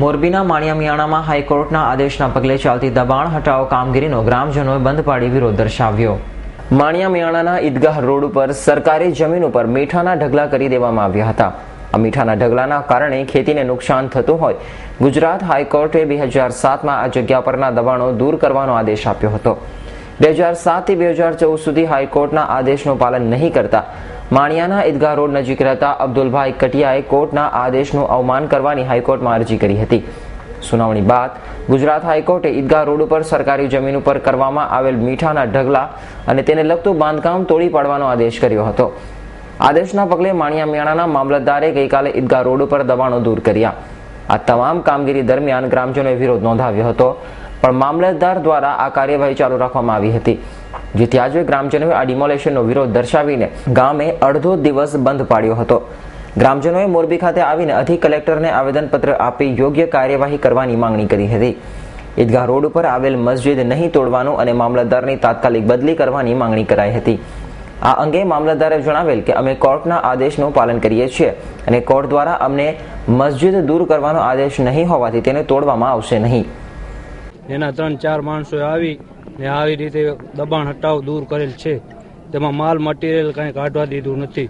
મોરબીના માણિયામિયાણામાં હાઈકોર્ટના આદેશના પગલે ચાલતી દબાણ હટાવો કામગીરીનો ગ્રામજનોએ બંધ પાડી વિરોધ દર્શાવ્યો. માણિયામિયાણાના ઈદગાહ રોડ ઉપર સરકારી જમીન ઉપર મીઠાના ઢગલા કરી દેવામાં આવ્યા હતા. આ મીઠાના ઢગલાના કારણે ખેતીને નુકસાન થતું હોય. ગુજરાત હાઈકોર્ટે બે હજાર સાતમાં આ જગ્યા પરના દબાણો દૂર કરવાનો આદેશ આપ્યો હતો. બે હજાર સાતથી બે હજાર ચૌદ સુધી હાઈકોર્ટના આદેશનું પાલન નહીં કરતા. માણિયાના ઈદગાહ રોડ નજીક રહેતા અબ્દુલભાઈ કટિયાએ કોર્ટના આદેશનું અવમાન કરવાની હાઈકોર્ટમાં અરજી કરી હતી. સુનાવણી બાદ ગુજરાત હાઈકોર્ટે ઈદગાહ રોડ ઉપર સરકારી જમીન ઉપર કરવામાં આવેલ મીઠાના ઢગલા અને તેને લગતું બાંધકામ તોડી પાડવાનો આદેશ કર્યો હતો. આદેશના પગલે માણિયા મિયાણાના મામલતદારે ગઈકાલે ઈદગાહ રોડ ઉપર દબાણો દૂર કર્યા. આ તમામ કામગીરી દરમિયાન ગ્રામજનોએ વિરોધ નોંધાવ્યો હતો. પણ મામલતદાર દ્વારા આ કાર્યવાહી ચાલુ રાખવામાં આવી હતી. જેથી આજે ગ્રામજનોએ આ ડિમોલેશનનો વિરોધ દર્શાવીને ગામે અડધો દિવસ બંધ પાડ્યો હતો. ગ્રામજનોએ મોરબી ખાતે આવીને અધિક કલેક્ટરને આવેદનપત્ર આપી યોગ્ય કાર્યવાહી કરવાની માંગણી કરી હતી. ઈદગાહ રોડ ઉપર આવેલ મસ્જિદ નહીં તોડવાનું અને મામલતદારની તાત્કાલિક બદલી કરવાની માંગણી કરાઈ હતી. આ અંગે મામલતદારે જણાવેલ કે અમે કોર્ટના આદેશનું પાલન કરીએ છીએ અને કોર્ટ દ્વારા અમને મસ્જિદ દૂર કરવાનો આદેશ નહીં હોવાથી તેને તોડવામાં આવશે નહીં. એના ત્રણ ચાર માણસો આવી ને આવી રીતે દબાણ હટાવ દૂર કરેલ છે. તેમાં માલ મટીરિયલ કાંઈ કાઢવા દીધું નથી.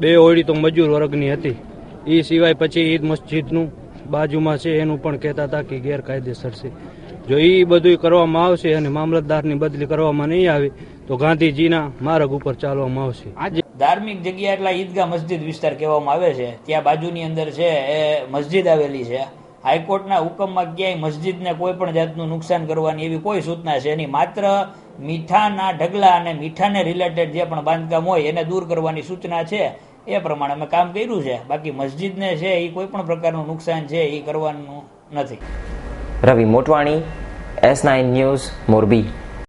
બે ઓળી તો મજૂર વર્ગની હતી. એ સિવાય પછી ઈદ મસ્જિદનું બાજુમાં છે એનું પણ કહેતા હતા કે ગેરકાયદેસર છે. જો એ બધું કરવામાં આવશે અને મામલતદારની બદલી કરવામાં નહીં આવે, તો ગાંધીજીના માર્ગ ઉપર ચાલવામાં આવશે. આજે ધાર્મિક જગ્યા એટલે ઈદગાહ મસ્જિદ વિસ્તાર કહેવામાં આવે છે. ત્યાં બાજુની અંદર છે, એ મસ્જિદ આવેલી છે. હાઈકોર્ટના હુકમમાં ક્યાંય મસ્જિદને કોઈ પણ જાતનું નુકસાન કરવાની એવી કોઈ સૂચના છે નહીં. માત્ર મીઠાના ઢગલા અને મીઠાને રિલેટેડ જે પણ બાંધકામ હોય એને દૂર કરવાની સૂચના છે. એ પ્રમાણે અમે કામ કર્યું છે. બાકી મસ્જિદને છે, એ કોઈ પણ પ્રકારનું નુકસાન છે, એ કરવાનું નથી. Ravi Motwani S nine news Morbi.